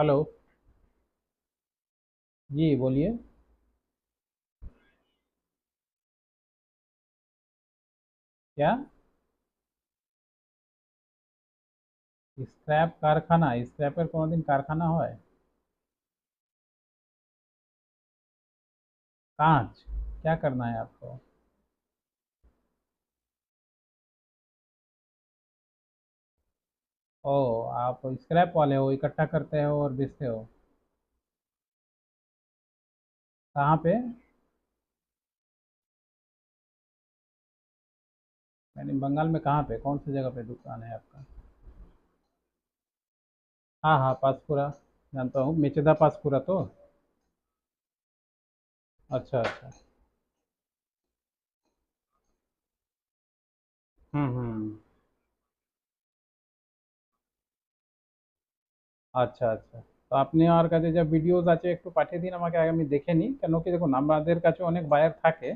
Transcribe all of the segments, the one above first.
Hello जी बोलिए क्या scrap কারখানা স্ক্র্যাপের কোনোদিন কারখানা হয় कांच क्या करना है आपको ओ आप स्क्रैप वाले हो, इकट्ठा करते हो और बेचते हो? कहाँ पे? यानी बंगाल में कहाँ पे? कौन सी जगह पे दुकान है आपका? हाँ हाँ पासपुरा, जानता हूँ। मेचेदा पासपुरा तो? अच्छा अच्छा। हम्म हम्म। আচ্ছা আচ্ছা। তো আপনি আমার কাছে যা ভিডিওস আছে একটু পাঠিয়ে দিন, আমাকে আমি দেখে নিই। কেন কি দেখুন, আমাদের কাছে অনেক বায়ার থাকে,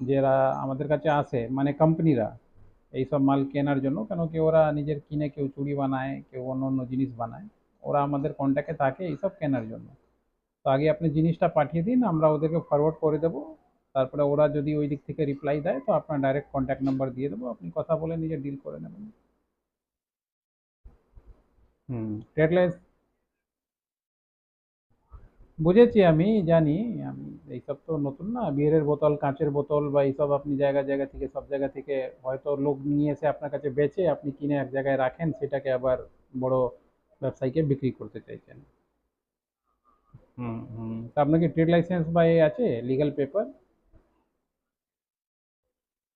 যারা আমাদের কাছে আসে মানে কোম্পানিরা এইসব মাল কেনার জন্য। কেন কি ওরা নিজের কিনে কেউ চুড়ি বানায়, কেউ অন্য অন্য জিনিস বানায়। ওরা আমাদের কন্ট্যাক্টে থাকে এইসব কেনার জন্য। তো আগে আপনি জিনিসটা পাঠিয়ে দিন, আমরা ওদেরকে ফরওয়ার্ড করে দেবো। তারপরে ওরা যদি ওই দিক থেকে রিপ্লাই দেয়, তো আপনার ডাইরেক্ট কন্ট্যাক্ট নাম্বার দিয়ে দেবো। আপনি কথা বলে নিজে ডিল করে নেবেন। হুম বুঝেছি আমি, জানি। আমি এইসব তো নতুন না বিয়ারের বোতল, কাঁচের বোতল বা এইসব আপনি জায়গা জায়গা থেকে, সব জায়গা থেকে হয়তো লোক নিয়ে এসে আপনার কাছে বেচে আপনি কিনে এক জায়গায় রাখেন, সেটাকে আবার বড় ব্যবসায়ীকে বিক্রি করতে চাইছেন। হুম হুম। তা আপনার কি ট্রেড লাইসেন্স বা এ আছে লিগ্যাল পেপার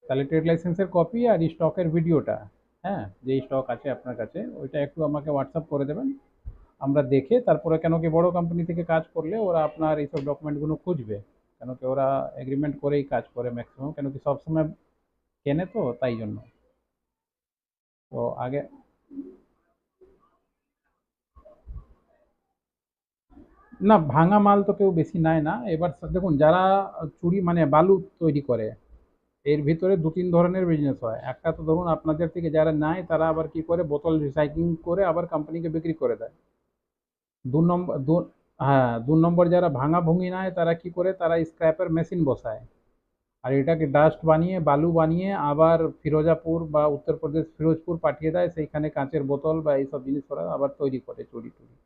তাহলে ট্রেড লাইসেন্সের কপি আর স্টকের ভিডিওটা হ্যাঁ যেই স্টক আছে আপনার কাছে, ওইটা একটু আমাকে হোয়াটসঅ্যাপ করে দেবেন। আমরা দেখে তারপরে কেন কি বড় কোম্পানি থেকে কাজ করলে ওরা আপনার এইসব ডকুমেন্টগুলো খুঁজবে। কেন কি ওরা এগ্রিমেন্ট করেই কাজ করে ম্যাক্সিমাম কেন কি সবসময় কেনে তো তাই জন্য। তো আগে না, ভাঙা মাল তো কেউ বেশি নেয় না। এবার দেখুন, যারা চুরি মানে বালু তৈরি করে এর ভিতরে দু তিন ধরনের বিজনেস হয়। একটা তো ধরুন আপনাদের থেকে যারা নেয়, তারা আবার কি করে? বোতল রিসাইক্লিং করে আবার কোম্পানিকে বিক্রি করে দেয়। দু নম্বর দু হ্যাঁ দু নম্বর যারা ভাঙা ভুঙি নেয়, তারা কি করে? তারা স্ক্র্যাপের মেশিন বসায়। আর এটাকে ডাস্ট বানিয়ে, বালু বানিয়ে আবার ফিরোজাপুর বা উত্তরপ্রদেশ, ফিরোজপুর পাঠিয়ে দেয়। সেইখানে কাঁচের বোতল বা এইসব জিনিস ওরা আবার তৈরি করে চুরি টুরি।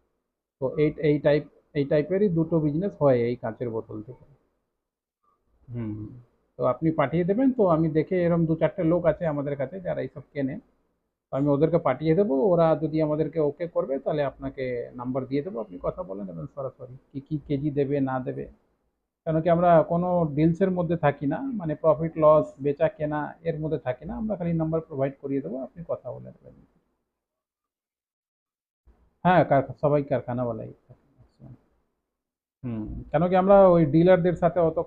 তো এই এই টাইপ এই টাইপেরই দুটো বিজনেস হয় এই কাঁচের বোতল থেকে। হুম। তো আপনি পাঠিয়ে দেবেন। তো আমি দেখে এরকম দু চারটে লোক আছে আমাদের কাছে যারা এইসব কেনে। তো আমি ওদেরকে পাঠিয়ে দেবো। ওরা যদি আমাদেরকে ওকে করবে, তাহলে আপনাকে নাম্বার দিয়ে দেবো। আপনি কথা বলে নেবেন সরাসরি কী কী কেজি দেবে, না দেবে। কেন কি আমরা কোনো ডিলসের মধ্যে থাকি না। মানে প্রফিট লস বেচা, কেনা এর মধ্যে থাকি না। আমরা খালি নাম্বার প্রোভাইড করিয়ে দেবো। আপনি কথা বলে নেবেন। হ্যাঁ সবাই কারখানাওয়ালাই। হুম, কেন কি আমরা ওই ডিলারদের সাথে অত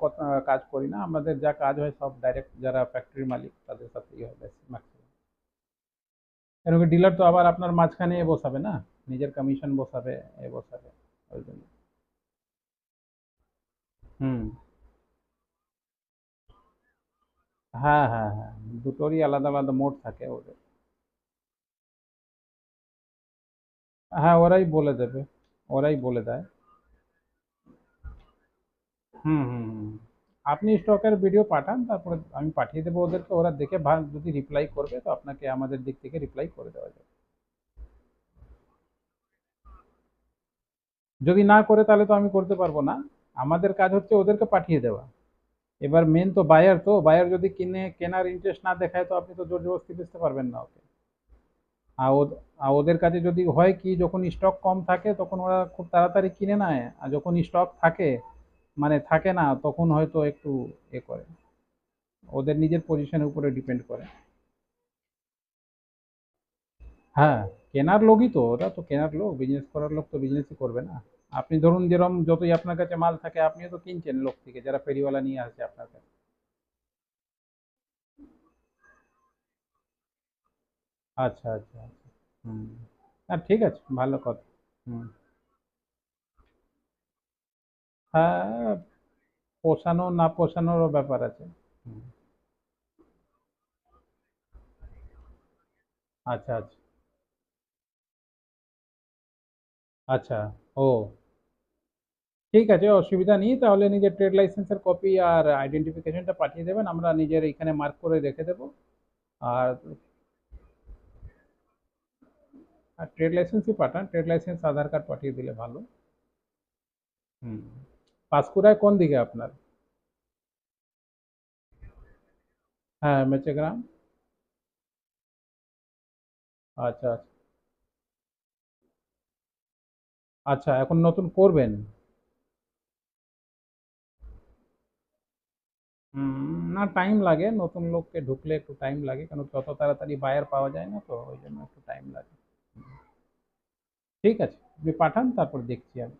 কাজ করি না। আমাদের যা কাজ হয় সব ডাইরেক্ট যারা ফ্যাক্টরির মালিক, তাদের সাথেই কেন কি ডিলার তো আবার আপনার মাঝখানে বসাবে না? নিজের কমিশন বসাবে, এ বসাবে, ওই জন্য। হুম। হ্যাঁ হ্যাঁ হ্যাঁ দুটোরই আলাদা আলাদা মোড থাকে ওদের। হ্যাঁ ওরাই বলে দেবে, ওরাই বলে দেয়। হুম হুম হুম আপনি স্টকের ভিডিও পাঠান, তারপরে আমি পাঠিয়ে দেবো ওদেরকে। ওরা দেখে যদি রিপ্লাই করবে, তো আপনাকে আমাদের দিক থেকে রিপ্লাই করে দেওয়া যাবে। যদি না করে, তাহলে তো আমি করতে পারব না। আমাদের কাজ হচ্ছে ওদেরকে পাঠিয়ে দেওয়া। এবার মেন তো বায়ার তো বায়ার যদি কিনে, কেনার ইন্টারেস্ট না দেখায়, তো আপনি তো জোর জবরদস্তি বেচতে পারবেন না ওকে। আর ওদের কাছে যদি হয় কি, যখন স্টক কম থাকে, তখন ওরা খুব তাড়াতাড়ি কিনে নেয়। আর যখন স্টক থাকে মানে থাকে না, তখন হয়তো একটু এ করে। ওদের নিজের পজিশনের উপরে ডিপেন্ড করে। হ্যাঁ কেনার লোকই তো, ওরা তো কেনার লোক বিজনেস করার লোক তো বিজনেসই করবে না। আপনি ধরুন যেরকম যতই আপনার কাছে মাল থাকে, আপনিও তো কিনছেন লোক থেকে, যারা ফেরিওয়ালা নিয়ে আসে আপনার কাছে। আচ্ছা আচ্ছা আচ্ছা। হুম। ঠিক আছে, ভালো কথা। হুম। হ্যাঁ পোষানো না পোষানোরও ব্যাপার আছে। আচ্ছা আচ্ছা। আচ্ছা ও। ঠিক আছে, অসুবিধা নেই, তাহলে নিজের ট্রেড লাইসেন্সের কপি আর আইডেন্টিফিকেশনটা পাঠিয়ে দেবেন, আমরা নিজের এখানে মার্ক করে রেখে দেবো। আর আর ট্রেড লাইসেন্সই পাঠান ট্রেড লাইসেন্স আধার কার্ড পাঠিয়ে দিলে ভালো। হুম। পাঁশকুড়ায় কোন দিকে আপনার? হ্যাঁ মেচেগ্রাম। আচ্ছা আচ্ছা। আচ্ছা এখন নতুন করবেন? না টাইম লাগে। নতুন লোককে ঢুকলে একটু টাইম লাগে কারণ তত তাড়াতাড়ি বায়ার পাওয়া যায় না তো, ওই জন্য একটু টাইম লাগে। ঠিক আছে, আপনি পাঠান, তারপর দেখছি আমি।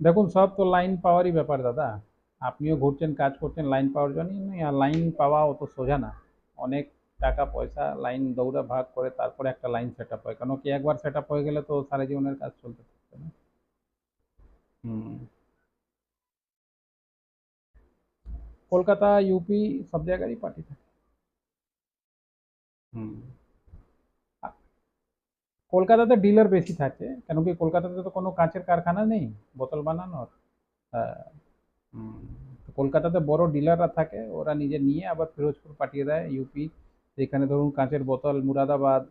দেখুন সব তো লাইন পাওয়ারই ব্যাপার দাদা আপনিও ঘুরছেন কাজ করছেন লাইন পাওয়ার জন্যই নয় আর লাইন পাওয়া অত সোজা না অনেক টাকা পয়সা লাইন দৌড়া ভাগ করে তারপরে একটা লাইন সেট আপ হয় কারণ কি একবার সেট আপ হয়ে গেলে তো সারা জীবনের কাজ চলতে থাকবে না হুম কলকাতা ইউপি সব জায়গারই পার্টি থাকে হুম আ- কলকাতাতে ডিলার বেশি থাকে কেন কি কলকাতাতে তো কোনো কাঁচের কারখানা নেই, বোতল বানানোর। হ্যাঁ কলকাতাতে বড় ডিলাররা থাকে, ওরা নিজে নিয়ে আবার ফিরোজপুর পাঠিয়ে দেয় ইউপি যেখানে ধরুন কাঁচের বোতল, মুরাদাবাদ,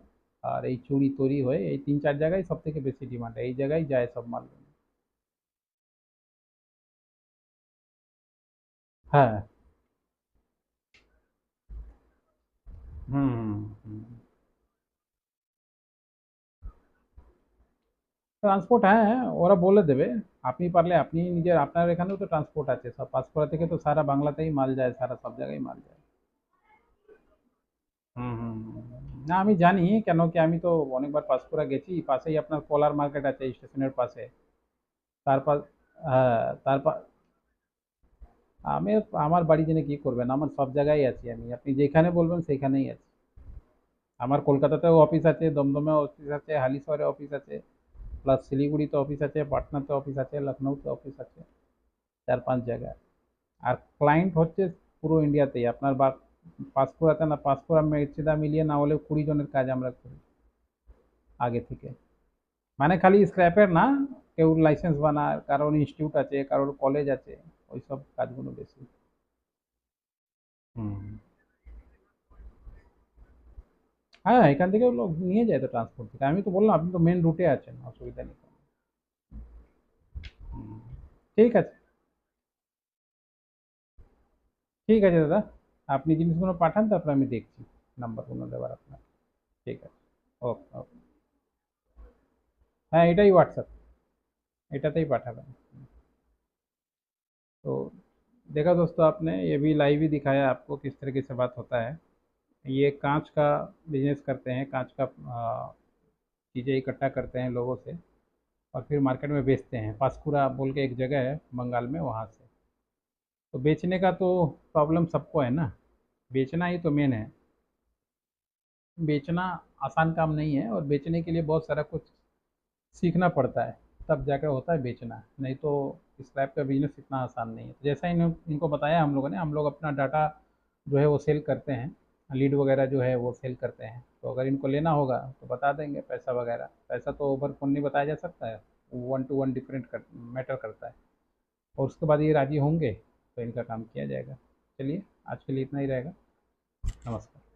আর এই চুড়ি তৈরি হয়ে এই তিন চার জায়গায় সব থেকে বেশি ডিমান্ড এই জায়গায় যায় সব মাল হ্যাঁ। হুম হুম। ট্রান্সপোর্ট হ্যাঁ ওরা বলে দেবে। আপনি পারলে আপনি নিজের আপনার এখানেও তো ট্রান্সপোর্ট আছে। সব পাঁশকুড়া থেকে তো সারা বাংলাতেই মাল যায় সারা সব জায়গায় মাল যায়। হুম হুম। না আমি জানি কেন কি আমি তো অনেকবার পাঁশকুড়া গেছি। পাশেই আপনার কলার মার্কেট আছে স্টেশনের পাশে। তারপর হ্যাঁ তারপর আমি আমার বাড়ি জেনে কি করবেন? আমার সব জায়গায় আছি আমি। আপনি যেখানে বলবেন সেইখানেই আছি। আমার কলকাতাতেও অফিস আছে দমদমে অফিস আছে হালিশহরে অফিস আছে। প্লাস শিলিগুড়িতে অফিস আছে পাটনাতে অফিস আছে লখনৌতে অফিস আছে, চার পাঁচ জায়গায়। আর ক্লায়েন্ট হচ্ছে পুরো ইন্ডিয়াতেই আপনার বা পাঁশকুড়াতে না পাঁশকুড়া মেচেদা মিলিয়ে না হলেও কুড়ি জনের কাজ আমরা করি আগে থেকে। মানে খালি স্ক্র্যাপের না, কেউ লাইসেন্স বানায়, কারোর ইনস্টিটিউট আছে, কারোর কলেজ আছে ওই সব কাজগুলো বেশি। হুম। হ্যাঁ এখান থেকে লোক নিয়ে যায় তো ট্রান্সপোর্ট থেকে আমি তো বললাম আপনি তো মেন রুটে আছেন অসুবিধা নেই ঠিক আছে ঠিক আছে দাদা আপনি জিনিসগুলো পাঠান তারপর আমি দেখছি নাম্বারগুলো দেওয়ার আপনার ঠিক আছে ওকে ওকে হ্যাঁ এটাই হোয়াটসঅ্যাপ এটাতেই पाठाना तो देखा दोस्तों आपने ये भी लाइव ही दिखाया आपको किस तरीके से बात होता है ये कांच का बिज़नेस करते हैं, कांच का चीज़ें इकट्ठा करते हैं लोगों से और फिर मार्केट में बेचते हैं। पासकुरा बोल के एक जगह है बंगाल में, वहाँ से। तो बेचने का तो प्रॉब्लम सबको है ना। बेचना ही तो मेन है। बेचना आसान काम नहीं है और बेचने के लिए बहुत सारा कुछ सीखना पड़ता है। तब जाकर होता है बेचना। नहीं तो इस टाइप का बिज़नेस इतना आसान नहीं है। जैसा इन इनको बताया हम लोगों ने, हम लोग अपना डाटा जो है वो सेल करते हैं। लीड वगैरह जो है वो सेल करते हैं। तो अगर इनको लेना होगा तो बता देंगे पैसा वगैरह। पैसा तो ओवर फ़ोन नहीं बताया जा सकता है। वन टू वन डिफरेंट कर मैटर करता है। और उसके बाद ये राज़ी होंगे तो इनका काम किया जाएगा। चलिए, आज के लिए इतना ही रहेगा। नमस्कार।